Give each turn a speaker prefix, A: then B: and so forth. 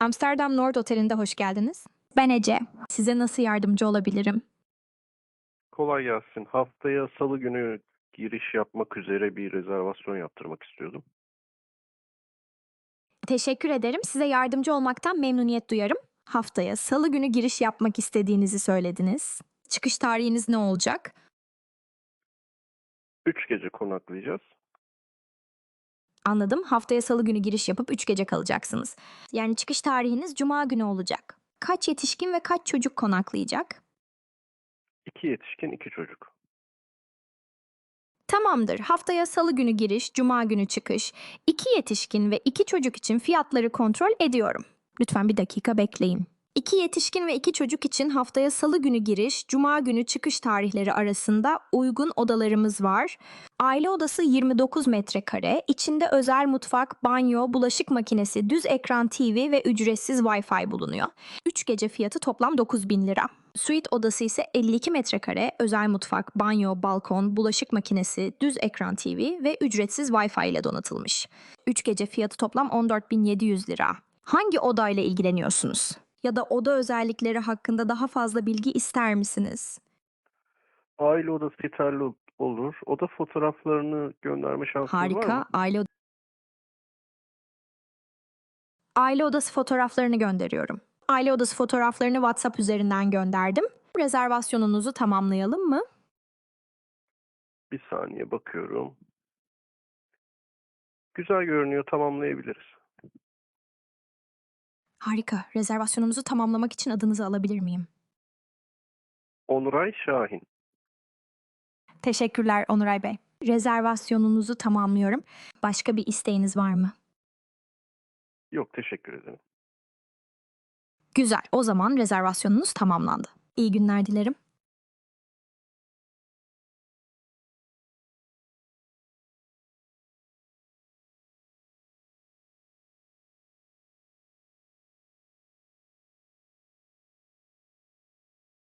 A: Amsterdam Nord Oteli'nde hoş geldiniz. Ben Ece. Size nasıl yardımcı olabilirim?
B: Kolay gelsin. Haftaya salı günü giriş yapmak üzere bir rezervasyon yaptırmak istiyordum.
A: Teşekkür ederim. Size yardımcı olmaktan memnuniyet duyarım. Haftaya salı günü giriş yapmak istediğinizi söylediniz. Çıkış tarihiniz ne olacak?
B: Üç gece konaklayacağız.
A: Anladım. Haftaya salı günü giriş yapıp 3 gece kalacaksınız. Yani çıkış tarihiniz cuma günü olacak. Kaç yetişkin ve kaç çocuk konaklayacak?
B: İki yetişkin, iki çocuk.
A: Tamamdır. Haftaya salı günü giriş, cuma günü çıkış. İki yetişkin ve iki çocuk için fiyatları kontrol ediyorum. Lütfen bir dakika bekleyin. İki yetişkin ve iki çocuk için haftaya salı günü giriş, cuma günü çıkış tarihleri arasında uygun odalarımız var. Aile odası 29 metrekare, içinde özel mutfak, banyo, bulaşık makinesi, düz ekran TV ve ücretsiz Wi-Fi bulunuyor. 3 gece fiyatı toplam 9000 lira. Suite odası ise 52 metrekare, özel mutfak, banyo, balkon, bulaşık makinesi, düz ekran TV ve ücretsiz Wi-Fi ile donatılmış. 3 gece fiyatı toplam 14.700 lira. Hangi odayla ilgileniyorsunuz? Ya da oda özellikleri hakkında daha fazla bilgi ister misiniz?
B: Aile odası yeterli olur. Oda fotoğraflarını gönderme şansınız var
A: Harika.
B: mı?
A: Aile od- Aile odası fotoğraflarını gönderiyorum. Aile odası fotoğraflarını WhatsApp üzerinden gönderdim. Rezervasyonunuzu tamamlayalım mı?
B: Bir saniye bakıyorum. Güzel görünüyor. Tamamlayabiliriz.
A: Harika. Rezervasyonumuzu tamamlamak için adınızı alabilir miyim?
B: Onuray Şahin.
A: Teşekkürler Onuray Bey. Rezervasyonunuzu tamamlıyorum. Başka bir isteğiniz var mı?
B: Yok teşekkür ederim.
A: Güzel. O zaman rezervasyonunuz tamamlandı. İyi günler dilerim.